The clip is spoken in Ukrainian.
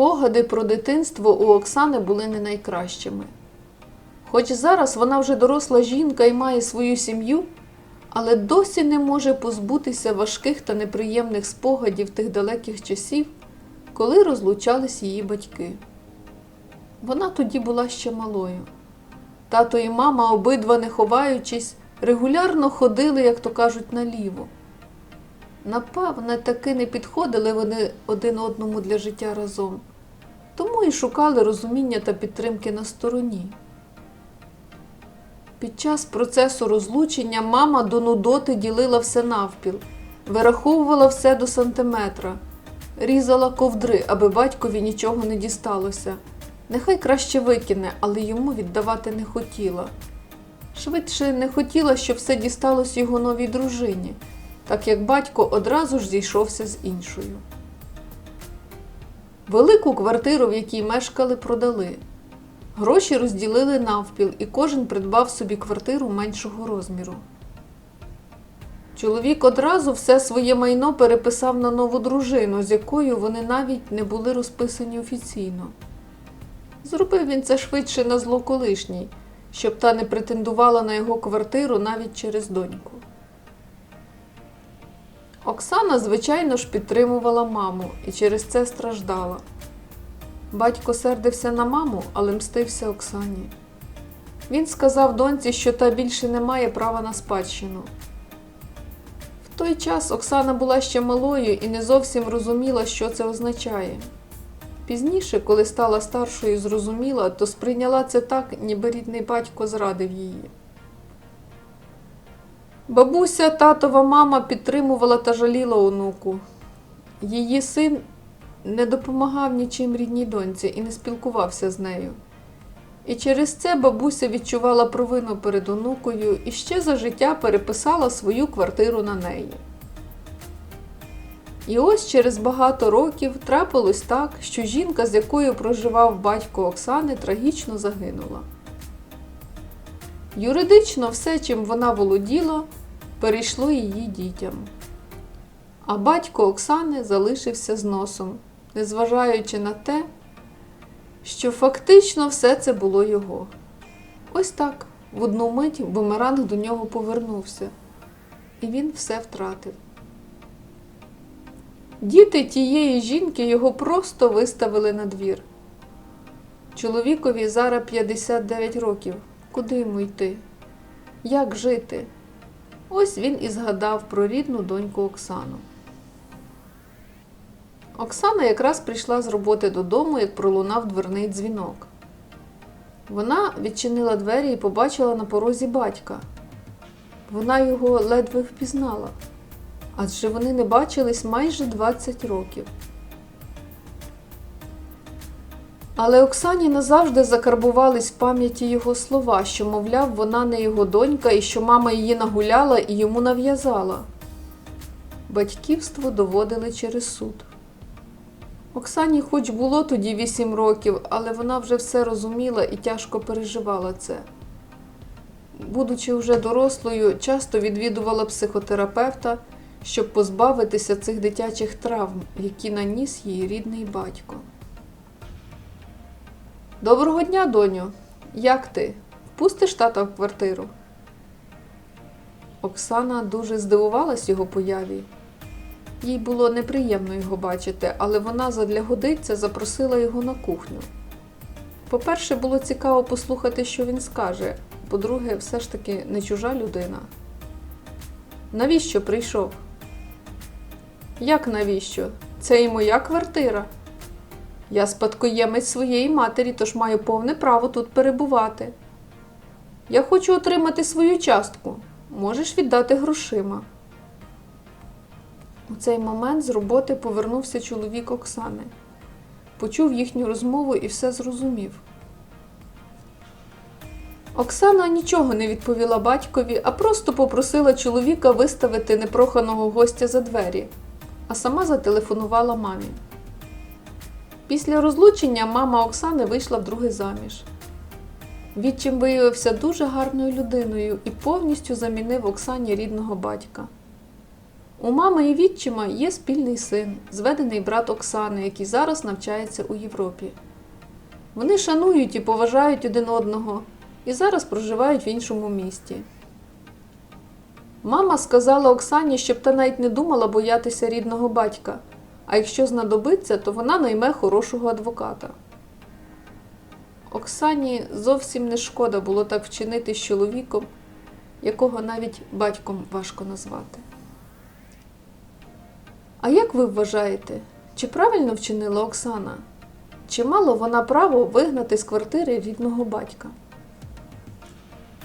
Спогади про дитинство у Оксани були не найкращими. Хоч зараз вона вже доросла жінка і має свою сім'ю, але досі не може позбутися важких та неприємних спогадів тих далеких часів, коли розлучались її батьки. Вона тоді була ще малою. Тато і мама, обидва не ховаючись, регулярно ходили, як то кажуть, наліво. Напевне, таки не підходили вони один одному для життя разом, тому і шукали розуміння та підтримки на стороні. Під час процесу розлучення мама до нудоти ділила все навпіл, вираховувала все до сантиметра, різала ковдри, аби батькові нічого не дісталося. Нехай краще викине, але йому віддавати не хотіла. Швидше не хотіла, щоб все дісталось його новій дружині, так як батько одразу ж зійшовся з іншою. Велику квартиру, в якій мешкали, продали. Гроші розділили навпіл, і кожен придбав собі квартиру меншого розміру. Чоловік одразу все своє майно переписав на нову дружину, з якою вони навіть не були розписані офіційно. Зробив він це швидше на зло колишній, щоб та не претендувала на його квартиру навіть через доньку. Оксана, звичайно ж, підтримувала маму і через це страждала. Батько сердився на маму, але мстився Оксані. Він сказав доньці, що та більше не має права на спадщину. В той час Оксана була ще малою і не зовсім розуміла, що це означає. Пізніше, коли стала старшою і зрозуміла, то сприйняла це так, ніби рідний батько зрадив її. Бабуся, татова мама підтримувала та жаліла онуку. Її син не допомагав нічим рідній доньці і не спілкувався з нею. І через це бабуся відчувала провину перед онукою і ще за життя переписала свою квартиру на неї. І ось через багато років трапилось так, що жінка, з якою проживав батько Оксани, трагічно загинула. Юридично все, чим вона володіла, перейшло її дітям. А батько Оксани залишився з носом, незважаючи на те, що фактично все це було його. Ось так, в одну мить бумеранг до нього повернувся, і він все втратив. Діти тієї жінки його просто виставили на двір. Чоловікові зараз 59 років. Куди йому йти? Як жити? Ось він і згадав про рідну доньку Оксану. Оксана якраз прийшла з роботи додому, як пролунав дверний дзвінок. Вона відчинила двері і побачила на порозі батька. Вона його ледве впізнала, адже вони не бачились майже 20 років. Але Оксані назавжди закарбувались в пам'яті його слова, що, мовляв, вона не його донька і що мама її нагуляла і йому нав'язала. Батьківство доводили через суд. Оксані хоч було тоді вісім років, але вона вже все розуміла і тяжко переживала це. Будучи вже дорослою, часто відвідувала психотерапевта, щоб позбавитися цих дитячих травм, які наніс її рідний батько. Доброго дня, доню. Як ти? Впустиш тата в квартиру? Оксана дуже здивувалась його появі. Їй було неприємно його бачити, але вона задля годиться запросила його на кухню. По-перше, було цікаво послухати, що він скаже. По-друге, все ж таки не чужа людина. Навіщо прийшов? Як навіщо? Це і моя квартира. Я спадкоємець своєї матері, тож маю повне право тут перебувати. Я хочу отримати свою частку. Можеш віддати грошима. У цей момент з роботи повернувся чоловік Оксани. Почув їхню розмову і все зрозумів. Оксана нічого не відповіла батькові, а просто попросила чоловіка виставити непроханого гостя за двері, а сама зателефонувала мамі. Після розлучення мама Оксани вийшла вдруге заміж. Відчим виявився дуже гарною людиною і повністю замінив Оксані рідного батька. У мами і відчима є спільний син, зведений брат Оксани, який зараз навчається у Європі. Вони шанують і поважають один одного і зараз проживають в іншому місті. Мама сказала Оксані, щоб та навіть не думала боятися рідного батька, а якщо знадобиться, то вона найме хорошого адвоката. Оксані зовсім не шкода було так вчинити з чоловіком, якого навіть батьком важко назвати. А як ви вважаєте, чи правильно вчинила Оксана? Чи мала вона право вигнати з квартири рідного батька?